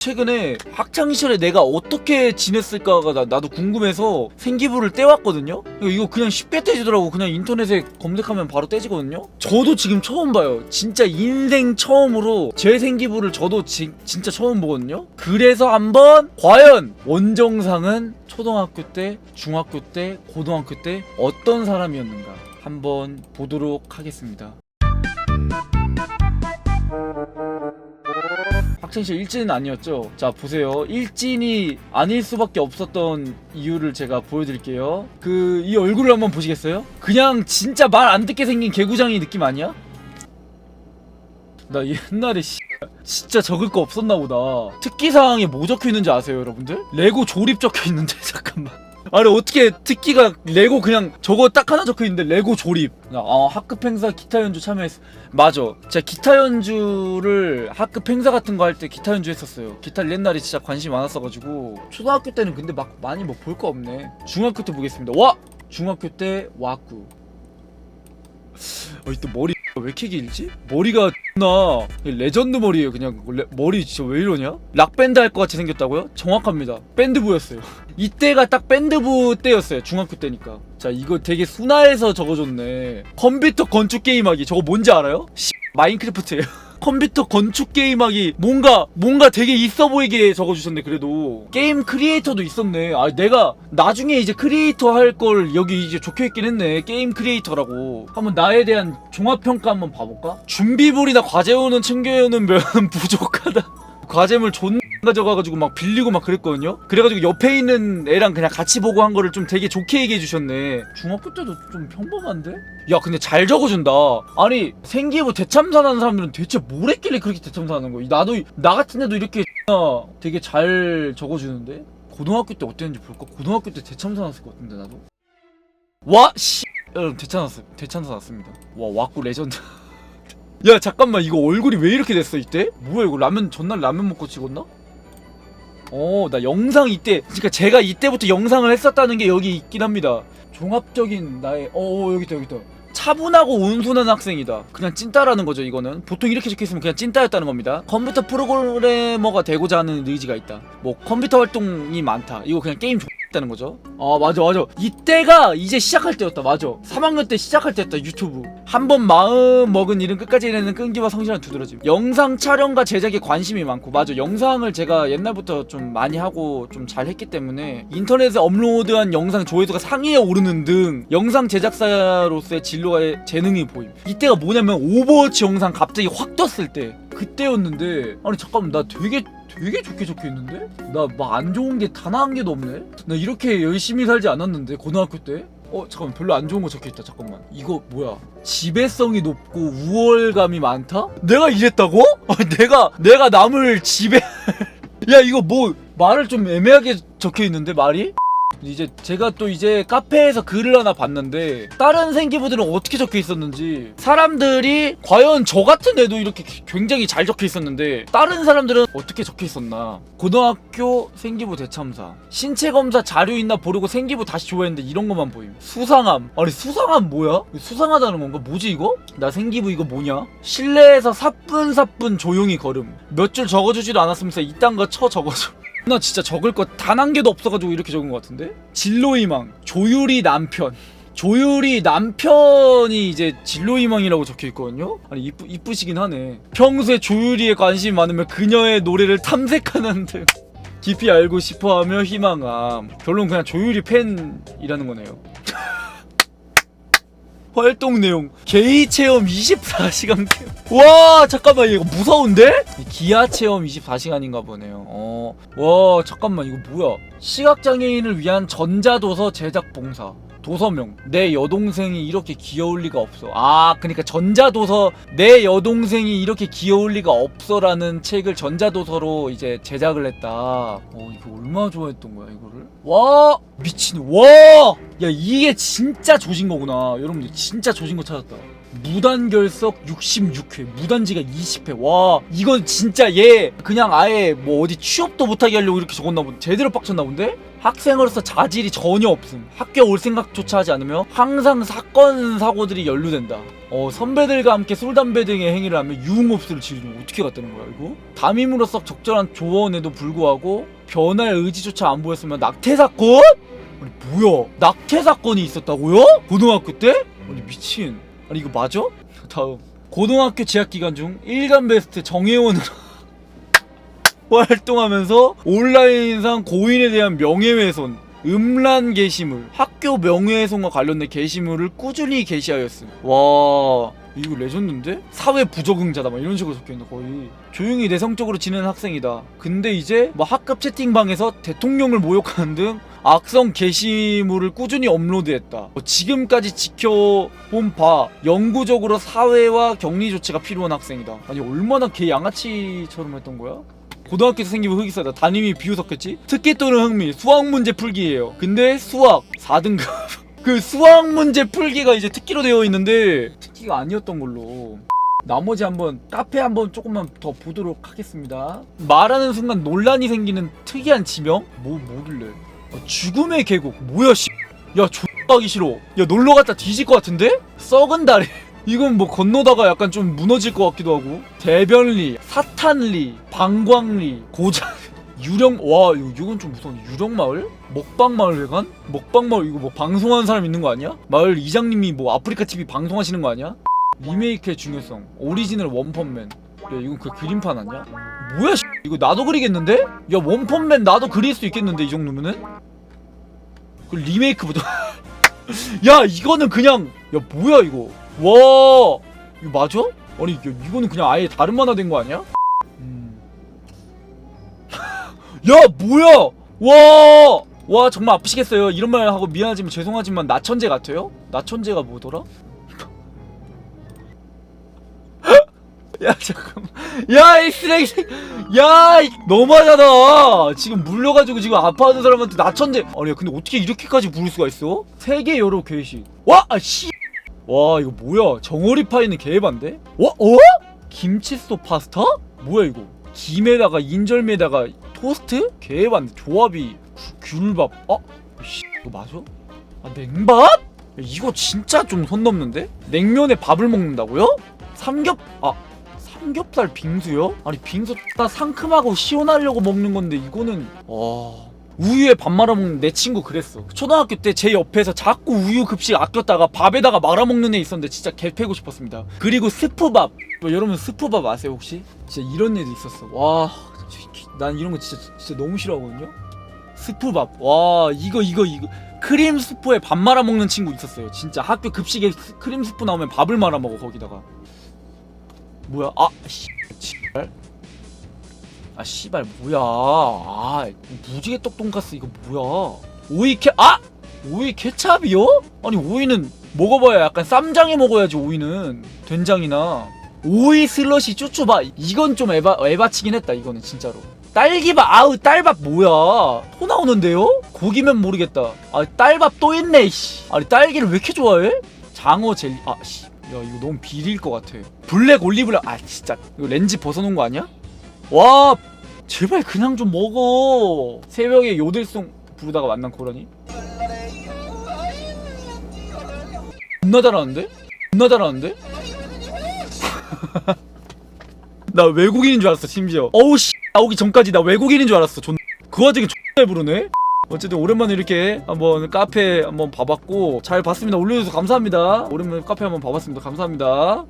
최근에 학창시절에 내가 어떻게 지냈을까가 나, 나도 궁금해서 생기부를 떼왔거든요? 이거- 그냥 쉽게 떼지더라고. 그냥 인터넷에 검색하면 바로 떼지거든요? 저도 지금 처음 봐요. 진짜 인생 처음으로 제 생기부를 저도 지- 진짜 처음 보거든요? 그래서 한번 과연 원정상은 초등학교 때 중학교 때 고등학교 때 어떤 사람이었는가 한번 보도록 하겠습니다 학창시절 일진은 아니었죠. 자 보세요. 일진이 아닐 수밖에 없었던 이유를 제가 보여드릴게요. 그 이 얼굴을 한번 보시겠어요? 그냥 진짜 말 안 듣게 생긴 개구장이 느낌 아니야? 나 옛날에 씨, 진짜 적을 거 없었나 보다. 특기사항에 뭐 적혀 있는지 아세요, 여러분들? 레고 조립 적혀 있는데 잠깐만. 아니 어떻게 특기가 레고 그냥 저거 딱 하나 적혀 있는데 레고 조립. 아 학급 행사 기타 연주 참여했어. 맞아. 제가 기타 연주를 학급 행사 같은 거 할 때 기타 연주 했었어요. 기타를 옛날에 진짜 관심이 많았어가지고 초등학교 때는 근데 막 많이 뭐 볼 거 없네. 중학교 때 보겠습니다. 와 중학교 때 와꾸. 어 이때 머리 왜 이렇게 길지? 머리가 나 레전드 머리예요 그냥 레- 머리 진짜 왜 이러냐? 락 밴드 할 것 같이 생겼다고요? 정확합니다 밴드부였어요 이때가 딱 밴드부 때였어요 중학교 때니까. 자 이거 되게 순화해서 적어줬네. 컴퓨터 건축 게임하기. 저거 뭔지 알아요? 씨, 마인크래프트예요. 컴퓨터 건축 게임하기. 뭔가 뭔가 되게 있어 보이게 적어주셨네 그래도. 게임 크리에이터도 있었네. 아 내가 나중에 이제 크리에이터 할 걸 여기 이제 적혀있긴 했네. 게임 크리에이터라고. 한번 나에 대한 종합평가 한번 봐볼까? 준비물이나 과제오는 챙겨오는 면 부족하다. 과제물 존 가져가가지고 막 빌리고 막 그랬거든요. 그래가지고 옆에 있는 애랑 그냥 같이 보고 한 거를 좀 되게 좋게 얘기해 주셨네. 중학교 때도 좀 평범한데? 야 근데 잘 적어준다. 아니 생기부 대참사하는 사람들은 대체 뭘 했길래 그렇게 대참사하는 거야? 나도 나 같은 애도 이렇게 되게 잘 적어주는데? 고등학교 때 어땠는지 볼까? 고등학교 때 대참사 났을 것 같은데 나도. 와 씨. 여러분 대참사 났어요 대참사 났습니다. 와 와꾸 레전드. 야 잠깐만. 이거 얼굴이 왜 이렇게 됐어 이때? 뭐야 이거 라면 전날 라면 먹고 찍었나? 어 나 영상 이때 그러니까 제가 이때부터 영상을 했었다는 게 여기 있긴 합니다. 종합적인 나의 어, 어 여기 있다 여기 있다. 차분하고 온순한 학생이다. 그냥 찐따라는 거죠 이거는. 보통 이렇게 적혀 있으면 그냥 찐따였다는 겁니다. 컴퓨터 프로그래머가 되고자 하는 의지가 있다. 뭐 컴퓨터 활동이 많다. 이거 그냥 게임 X다는 거죠? 아 맞아 맞아. 이때가 이제 시작할 때였다. 맞아. 3학년 때 시작할 때였다 유튜브. 한 번 마음 먹은 일은 끝까지 이내는 끈기와 성실한 두드러짐. 영상 촬영과 제작에 관심이 많고 맞아. 영상을 제가 옛날부터 좀 많이 하고 좀 잘했기 때문에 인터넷에 업로드한 영상 조회수가 상위에 오르는 등 영상 제작사로서의 진로의 재능이 보임. 이때가 뭐냐면 오버워치 영상 갑자기 확 떴을 때 그때였는데 아니 잠깐만. 나 되게 되게 좋게 적혀 있는데? 나 막 안 좋은 게 단 한 개도 없네? 나 이렇게 열심히 살지 않았는데 고등학교 때? 어 잠깐만 별로 안 좋은 거 적혀 있다 잠깐만 이거 뭐야 지배성이 높고 우월감이 많다? 내가 이랬다고? 아, 내가 내가 남을 지배 야 이거 뭐 말을 좀 애매하게 적혀 있는데 말이? 이제 제가 또 이제 카페에서 글을 하나 봤는데 다른 생기부들은 어떻게 적혀 있었는지 사람들이 과연 저 같은 애도 이렇게 굉장히 잘 적혀 있었는데 다른 사람들은 어떻게 적혀 있었나 고등학교 생기부 대참사 신체 검사 자료 있나 보려고 생기부 다시 좋아했는데 이런 것만 보임 수상함 아니 수상함 뭐야? 수상하다는 건가? 뭐지 이거? 나 생기부 이거 뭐냐? 실내에서 사뿐사뿐 조용히 걸음 몇 줄 적어주지도 않았으면서 이딴 거 쳐 적어줘 나 진짜 적을 거 단 한 개도 없어가지고 이렇게 적은 것 같은데? 진로희망 조유리 남편. 조유리 남편이 이제 진로희망이라고 적혀 있거든요? 아니 이쁘, 이쁘시긴 하네. 평소에 조유리에 관심이 많으면 그녀의 노래를 탐색하는 등. 깊이 알고 싶어 하며 희망함. 결론 그냥 조유리 팬이라는 거네요 활동 내용 게이 체험 24시간 체험 와 잠깐만 이거 무서운데? 기아 체험 24시간인가 보네요. 어 와 잠깐만 이거 뭐야? 시각장애인을 위한 전자도서 제작 봉사 도서명. 내 여동생이 이렇게 귀여울 리가 없어. 아 그러니까 전자도서 내 여동생이 이렇게 귀여울 리가 없어 라는 책을 전자도서로 이제 제작을 했다. 어 이거 얼마나 좋아했던 거야 이거를? 와! 미친 와야 이게 진짜 조진 거구나. 여러분들 진짜 조진 거 찾았다. 무단결석 66회 무단지가 20회. 와 이건 진짜 얘 그냥 아예 뭐 어디 취업도 못하게 하려고 이렇게 적었나 본데? 제대로 빡쳤나 본데? 학생으로서 자질이 전혀 없음 학교 올 생각조차 하지 않으며 항상 사건 사고들이 연루된다 어 선배들과 함께 술 담배 등의 행위를 하며 유흥업소를 지르는 어떻게 갔다는 거야 이거? 담임으로서 적절한 조언에도 불구하고 변할 의지조차 안 보였으면 낙태 사건? 아니 뭐야 낙태 사건이 있었다고요? 고등학교 때? 아니 미친 아니 이거 맞아? 다음 고등학교 재학 기간 중 일간 베스트 정혜원으로 활동하면서 온라인상 고인에 대한 명예훼손 음란 게시물 학교 명예훼손과 관련된 게시물을 꾸준히 게시하였음 와 이거 레전드인데? 사회 부적응자다 막 이런 식으로 적혀있네 거의. 조용히 내성적으로 지내는 학생이다. 근데 이제 뭐 학급 채팅방에서 대통령을 모욕하는 등 악성 게시물을 꾸준히 업로드했다. 뭐 지금까지 지켜본 바 영구적으로 사회와 격리 조치가 필요한 학생이다. 아니 얼마나 개 양아치처럼 했던 거야? 고등학교에서 생기면 흑이사다. 담임이 비웃었겠지? 특기 또는 흥미 수학 문제 풀기예요. 근데 수학 4등급. 그 수학 문제 풀기가 이제 특기로 되어 있는데 특기가 아니었던 걸로. 나머지 한번 카페 한번 조금만 더 보도록 하겠습니다. 말하는 순간 논란이 생기는 특이한 지명? 뭐 뭐길래? 어, 죽음의 계곡. 뭐야 씨. 야 X가기 싫어. 야 놀러 갔다 뒤질 것 같은데? 썩은 다리 이건 뭐 건너다가 약간 좀 무너질 것 같기도 하고. 대변리 사탄리 방광리 고장 유령 와 이건 좀 무서운 유령 마을? 먹방 마을 회관? 먹방 마을 이거 뭐 방송하는 사람 있는 거 아니야? 마을 이장님이 뭐 아프리카 TV 방송하시는 거 아니야? 리메이크의 중요성 오리지널 원펀맨. 야 이건 그 그림판 아니야? 뭐야 씨. 이거 나도 그리겠는데? 야 원펀맨 나도 그릴 수 있겠는데 이 정도면은? 그 리메이크부터. 야 이거는 그냥 야 뭐야 이거 와 이거 맞아? 아니 이거, 이거는 그냥 아예 다른 만화 된 거 아니야? 음. 야 뭐야 와! 와 정말 아프시겠어요 이런 말 하고 미안하지만 죄송하지만 나천재 같아요? 나천재가 뭐더라? 야 잠깐만 야이 쓰레기. 야 이- 너무하잖아 지금 물려가지고 지금 아파하는 사람한테 나천재 아니 근데 어떻게 이렇게까지 부를 수가 있어? 세계 여러 괴식 와! 아, 씨! 와 이거 뭐야 정어리 파이는 개반데? 와 어? 김치소 파스타? 뭐야 이거 김에다가 인절미에다가 토스트? 개반데 조합이 구- 귤밥 어? 씨 이거 맞아? 아 냉밥? 야, 이거 진짜 좀선 넘는데? 냉면에 밥을 먹는다고요? 삼겹 아 삼겹살 빙수요? 아니 빙수 다 상큼하고 시원하려고 먹는 건데 이거는 와 우유에 밥 말아 먹는 내 친구 그랬어. 초등학교 때 제 옆에서 자꾸 우유 급식 아꼈다가 밥에다가 말아 먹는 애 있었는데 진짜 개 패고 싶었습니다. 그리고 스프밥. 뭐 여러분 스프밥 아세요 혹시? 진짜 이런 애도 있었어. 와난 이런 거 진짜 진짜 너무 싫어하거든요. 스프밥. 와 이거 이거 이거. 크림 스프에 밥 말아 먹는 친구 있었어요. 진짜 학교 급식에 스- 크림 스프 나오면 밥을 말아 먹어 거기다가. 뭐야? 아 씨, 아 씨발 뭐야. 아 무지개 떡 돈가스 이거 뭐야. 오이 케 아! 오이 케찹이요? 아니 오이는 먹어봐야 약간 쌈장에 먹어야지 오이는. 된장이나. 오이 슬러시 쭈쭈바. 이건 좀 에바 에바치긴 했다 이거는 진짜로. 딸기밥 아우 딸밥 뭐야? 토 나오는데요? 고기면 모르겠다. 아 딸밥 또 있네 씨. 아니 딸기를 왜 이렇게 좋아해? 장어 젤리. 아씨. 야 이거 너무 비릴 것 같아. 블랙 올리브랑 아 진짜. 이거 렌즈 벗어놓은 거 아니야? 와 제발 그냥 좀 먹어. 새벽에 요들송 부르다가 만난 고라니? 존나 잘하는데? 존나 잘하는데? 나 외국인인 줄 알았어 심지어. 어우 씨 나오기 전까지 나 외국인인 줄 알았어 존... 그 와중에 존나 잘 부르네? 어쨌든 오랜만에 이렇게 한번 카페 한번 봐봤고 잘 봤습니다. 올려주셔서 감사합니다. 오랜만에 카페 한번 봐봤습니다. 감사합니다